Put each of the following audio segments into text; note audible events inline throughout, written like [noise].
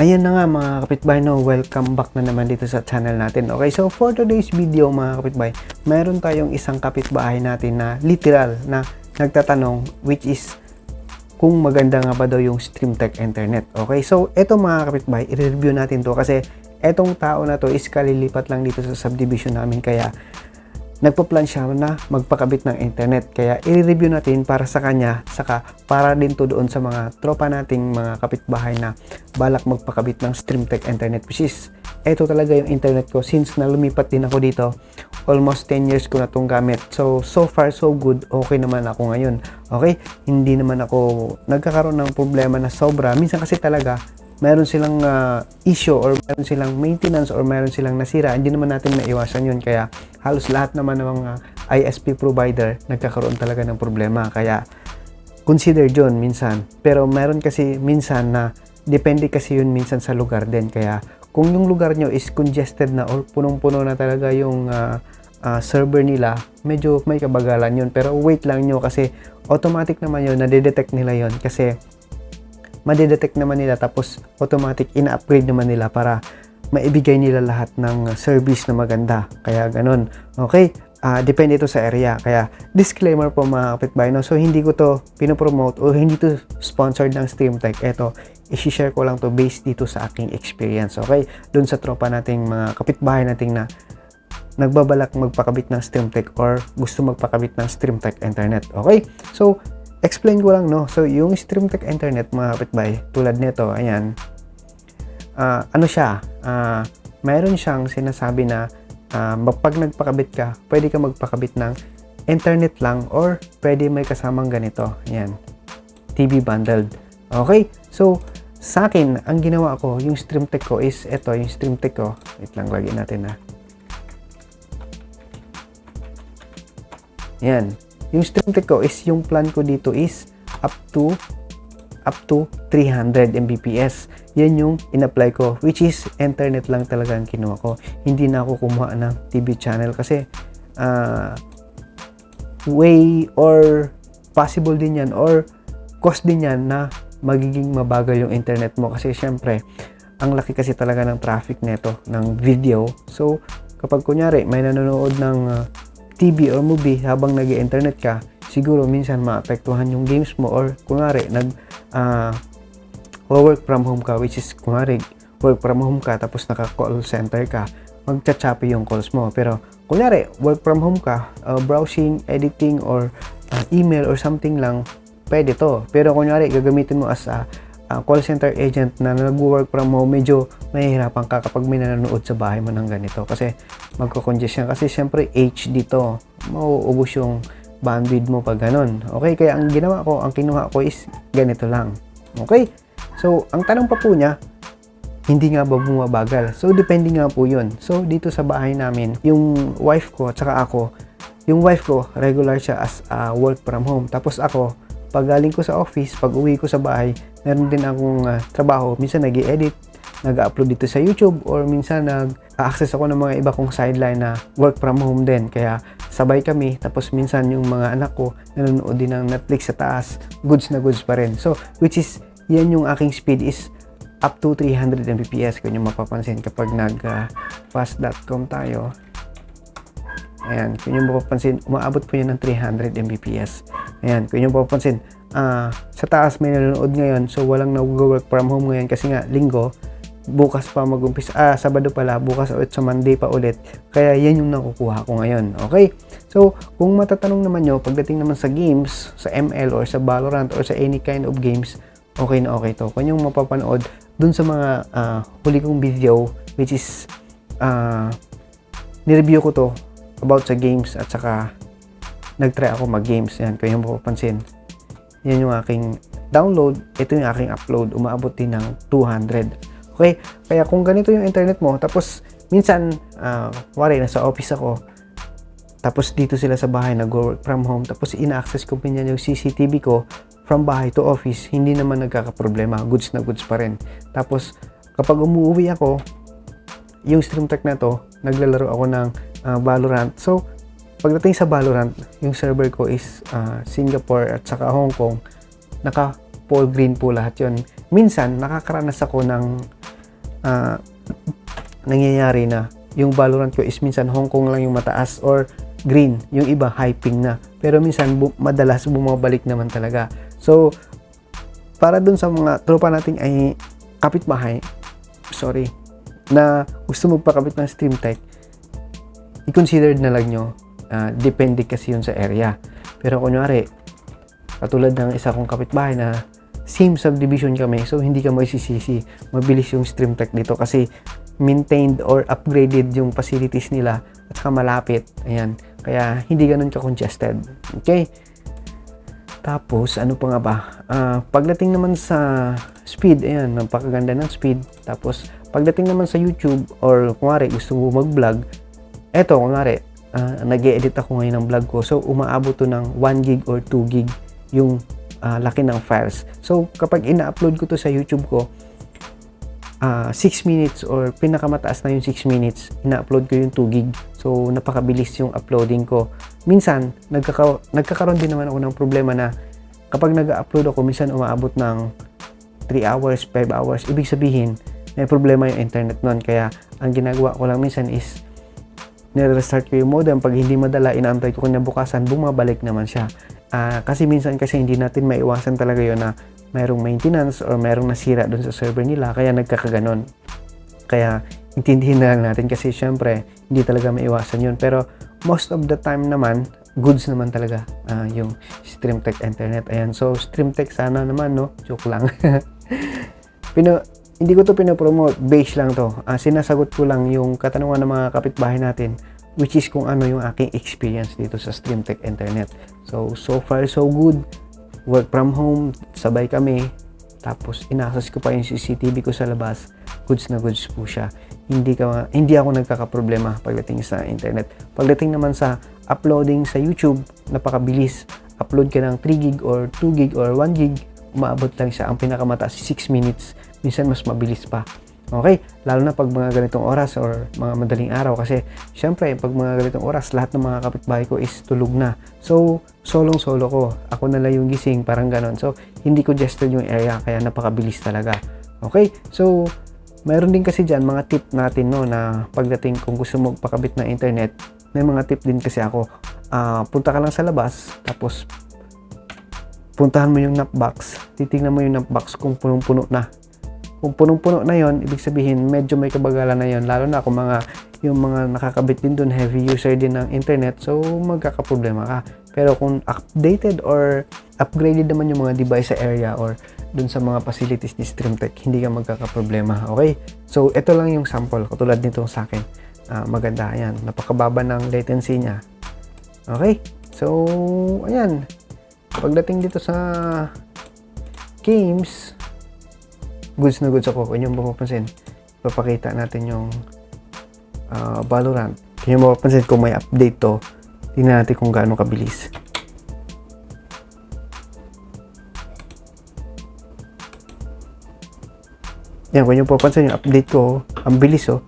Ayan na nga mga kapitbahay, no, welcome back na naman dito sa channel natin. Okay, so for today's video mga kapitbahay, mayroon tayong isang kapitbahay natin na literal na nagtatanong which is kung maganda nga ba daw yung StreamTech Internet. Okay, so eto mga kapitbahay, i-review natin to kasi etong tao na to is kalilipat lang dito sa subdivision namin kaya nagpa-plan siya na magpakabit ng internet. Kaya i-review natin para sa kanya, saka para din to doon sa mga tropa nating mga kapitbahay na balak magpakabit ng StreamTech internet which is eto talaga yung internet ko since na lumipat din ako dito. Almost 10 years ko na itong gamit. So so far so good. Okay naman ako ngayon. Okay? Hindi naman ako nagkakaroon ng problema na sobra. Minsan kasi talaga meron silang uh, issue or meron silang maintenance or meron silang nasira, hindi naman natin maiwasan yun. Kaya halos lahat naman ng mga ISP provider nagkakaroon talaga ng problema. Kaya consider yun minsan. Pero meron kasi minsan na depende kasi yun minsan sa lugar din. Kaya kung yung lugar nyo is congested na or punong-puno na talaga yung uh, uh, server nila, medyo may kabagalan yun. Pero wait lang nyo kasi automatic naman yun, nadedetect nila yun kasi madedetect naman nila tapos automatic ina-upgrade naman nila para maibigay nila lahat ng service na maganda. Kaya ganun. Okay? Uh, depende ito sa area. Kaya disclaimer po mga kapitbahay. No? So hindi ko to pinopromote o hindi to sponsored ng StreamTech. Ito, isi-share ko lang to based dito sa aking experience. Okay? Doon sa tropa nating mga kapitbahay nating na nagbabalak magpakabit ng StreamTech or gusto magpakabit ng StreamTech internet. Okay? So, explain ko lang no. So yung StreamTech internet mga kapitbahay, tulad nito, ayan. Uh, ano siya? Uh, mayroon siyang sinasabi na uh, pag nagpakabit ka, pwede ka magpakabit ng internet lang or pwede may kasamang ganito. Ayan. TV bundled. Okay? So, sa akin, ang ginawa ko, yung StreamTech ko is, ito, yung StreamTech ko. Wait lang, lagyan natin na. Yan yung StreamTech ko is yung plan ko dito is up to up to 300 Mbps. Yan yung in-apply ko which is internet lang talaga ang kinuha ko. Hindi na ako kumuha ng TV channel kasi uh, way or possible din yan or cost din yan na magiging mabagal yung internet mo kasi syempre ang laki kasi talaga ng traffic neto ng video. So kapag kunyari may nanonood ng uh, TV or movie habang nag internet ka, siguro minsan maapektuhan yung games mo or kunwari nag uh, work from home ka which is kunwari work from home ka tapos naka call center ka magcha-choppy yung calls mo pero kunyari work from home ka uh, browsing editing or uh, email or something lang pwede to pero kunyari gagamitin mo as a uh, call center agent na nag-work from home, medyo mahihirapan ka kapag may nanonood sa bahay mo ng ganito. Kasi magko-congestion. Kasi syempre HD to. Mauubos yung bandwidth mo pag ganun. Okay, kaya ang ginawa ko, ang kinuha ko is ganito lang. Okay? So, ang tanong pa po niya, hindi nga ba bumabagal? So, depende nga po yun. So, dito sa bahay namin, yung wife ko at saka ako, yung wife ko, regular siya as uh, work from home. Tapos ako, pag galing ko sa office, pag uwi ko sa bahay, meron din akong uh, trabaho. Minsan nag edit nag-upload dito sa YouTube or minsan nag-access ako ng mga iba kong sideline na work from home din. Kaya sabay kami. Tapos minsan yung mga anak ko nanonood din ng Netflix sa taas. Goods na goods pa rin. So, which is, yan yung aking speed is up to 300 Mbps kung yung mapapansin kapag nag uh, fast.com tayo. Ayan, kung yung mapapansin, umaabot po yan ng 300 Mbps. Ayan, kung yung mapapansin, uh, sa taas may nanonood ngayon so walang nag-work from home ngayon kasi nga linggo bukas pa mag-umpisa ah Sabado pala bukas ulit sa Monday pa ulit kaya yan yung nakukuha ko ngayon okay so kung matatanong naman nyo pagdating naman sa games sa ML or sa Valorant or sa any kind of games okay na okay to kung yung mapapanood dun sa mga uh, huli kong video which is uh, nireview ko to about sa games at saka nagtry ako mag games yan kung yung mapapansin yan yung aking download. Ito yung aking upload. Umaabot din ng 200. Okay? Kaya kung ganito yung internet mo, tapos minsan, uh, wari, nasa office ako, tapos dito sila sa bahay nag-work from home, tapos ina-access ko pinyan yung CCTV ko from bahay to office, hindi naman nagkakaproblema. Goods na goods pa rin. Tapos, kapag umuwi ako, yung stream tech na to, naglalaro ako ng uh, Valorant. So, Pagdating sa Valorant, yung server ko is uh, Singapore at saka Hong Kong. Naka full green po lahat yon. Minsan, nakakaranas ako ng ah, nangyayari na yung Valorant ko is minsan Hong Kong lang yung mataas or green, yung iba hyping na. Pero minsan bu- madalas bumabalik naman talaga. So para dun sa mga tropa nating ay kapitbahay, sorry, na gusto magpakabit ng stream tech, i-consider na lang nyo, ah, depende kasi yun sa area. Pero kunyari, katulad ng isa kong kapitbahay na same subdivision kami, so hindi ka maisisisi, mabilis yung stream tech dito kasi maintained or upgraded yung facilities nila at saka malapit. Ayan. Kaya hindi ganun ka-congested. Okay? Tapos, ano pa nga ba? Ah, pagdating naman sa speed, ayan, napakaganda ng speed. Tapos, pagdating naman sa YouTube or kunwari gusto mo mag-vlog, eto, kunwari, ah, nag-edit ako ngayon ng vlog ko. So, umaabot to ng 1 gig or 2 gig yung ah, laki ng files. So, kapag ina-upload ko to sa YouTube ko, ah 6 minutes or pinakamataas na yung 6 minutes, ina-upload ko yung 2 gig. So, napakabilis yung uploading ko. Minsan, nagkaka- nagkakaroon din naman ako ng problema na kapag nag-upload ako, minsan umaabot ng 3 hours, 5 hours. Ibig sabihin, may problema yung internet nun. Kaya, ang ginagawa ko lang minsan is, nire-restart ko yung modem. Pag hindi madala, inaantay ko kanya bukasan, bumabalik naman siya. Ah, kasi minsan kasi hindi natin maiwasan talaga yon na mayroong maintenance or mayroong nasira doon sa server nila kaya nagkakaganon. Kaya intindihin na lang natin kasi syempre hindi talaga maiwasan yun. Pero most of the time naman, goods naman talaga ah, yung Stream Tech Internet. Ayan, so Stream Tech sana naman, no? Joke lang. [laughs] Pino, hindi ko to pinopromote, base lang to. Ah, sinasagot ko lang yung katanungan ng mga kapitbahay natin which is kung ano yung aking experience dito sa Stream Tech Internet. So, so far so good. Work from home, sabay kami. Tapos, inaccess ko pa yung CCTV ko sa labas. Goods na goods po siya. Hindi, ka, hindi ako nagkakaproblema pagdating sa internet. Pagdating naman sa uploading sa YouTube, napakabilis. Upload ka ng 3 gig or 2 gig or 1 gig, umaabot lang siya. Ang pinakamataas 6 minutes. Minsan mas mabilis pa. Okay? Lalo na pag mga ganitong oras or mga madaling araw kasi syempre pag mga ganitong oras lahat ng mga kapitbahay ko is tulog na. So, solong solo ko. Ako na lang yung gising, parang ganon. So, hindi ko gested yung area kaya napakabilis talaga. Okay? So, mayroon din kasi dyan mga tip natin no na pagdating kung gusto mo magpakabit ng internet, may mga tip din kasi ako. Ah, punta ka lang sa labas tapos puntahan mo yung napbox, titingnan mo yung napbox kung punong-puno na kung punong-puno na yon ibig sabihin medyo may kabagalan na yon lalo na kung mga yung mga nakakabit din doon heavy user din ng internet so magkakaproblema ka. Pero kung updated or upgraded naman yung mga device sa area or dun sa mga facilities ni StreamTech hindi ka magkakaproblema okay? So ito lang yung sample katulad nito sa akin. Ah, maganda yan napakababa ng latency niya. Okay? So ayan. Pagdating dito sa games goods na goods ako. Kung yung mapapansin, papakita natin yung ah, Valorant. Kung yung mapapansin kung may update to, tingnan natin kung gaano kabilis. Yan, kung yung mapapansin yung update ko, ang bilis oh.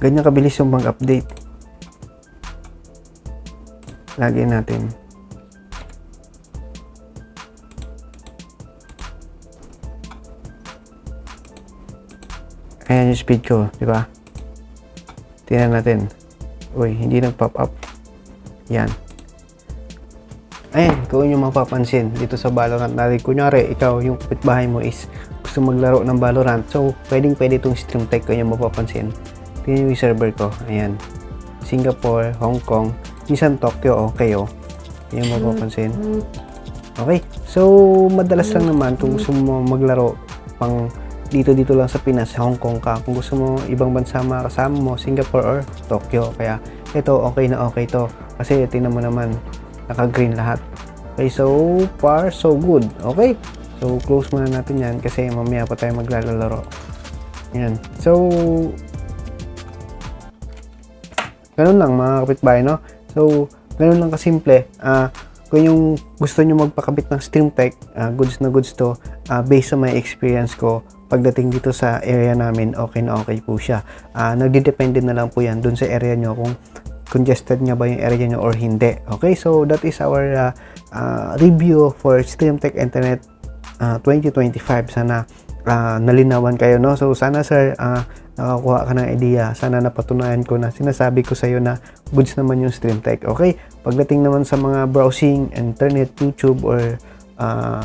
Ganyan kabilis yung mag-update. Lagyan natin. Yung speed ko, di ba? Tingnan natin. Uy, hindi nag-pop up. Yan. Ayan, kung yung mapapansin dito sa Valorant natin. Kunyari, ikaw, yung kapitbahay mo is gusto maglaro ng Valorant. So, pwedeng pwede itong stream tech kung yung mapapansin. Tingnan yung server ko. Ayan. Singapore, Hong Kong, minsan Tokyo, okay oh. Yung mapapansin. Okay. So, madalas lang naman kung gusto mo maglaro pang dito dito lang sa Pinas, Hong Kong ka. Kung gusto mo ibang bansa makasama mo, Singapore or Tokyo. Kaya ito okay na okay to. Kasi tingnan mo naman, naka-green lahat. Okay, so far so good. Okay? So close muna natin 'yan kasi mamaya pa tayo maglalaro. Yan. So Ganun lang mga kapitbahay, no? So, ganun lang kasimple. Ah, kung yung gusto nyo magpakabit ng stream tech, ah, goods na goods to, ah, based sa my experience ko, pagdating dito sa area namin, okay na okay po siya. Ah, nagdidepende na lang po yan dun sa area nyo kung congested nga ba yung area nyo or hindi. Okay, so that is our ah, ah, review for Stream Tech Internet ah, 2025. Sana ah, nalinawan kayo, no? So, sana sir, ah, nakakuha ka ng idea. Sana napatunayan ko na sinasabi ko sa iyo na goods naman yung Stream Tech. Okay? Pagdating naman sa mga browsing, internet, YouTube, or ah,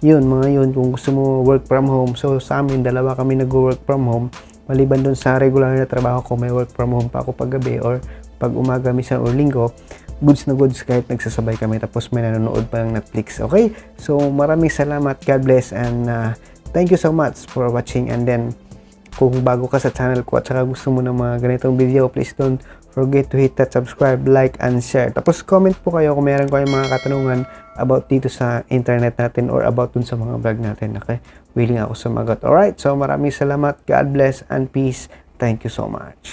yun, mga yun, kung gusto mo work from home. So, sa amin, dalawa kami nag-work from home. Maliban dun sa regular na trabaho ko, may work from home pa ako pag gabi or pag umaga, minsan or linggo goods na goods kahit nagsasabay kami tapos may nanonood pa ng Netflix. Okay? So, maraming salamat. God bless and uh, thank you so much for watching and then kung bago ka sa channel ko at saka gusto mo ng mga ganitong video, please don't forget to hit that subscribe, like, and share. Tapos comment po kayo kung meron kayong mga katanungan about dito sa internet natin or about dun sa mga vlog natin. Okay? Willing ako sumagot. Alright? So maraming salamat. God bless and peace. Thank you so much.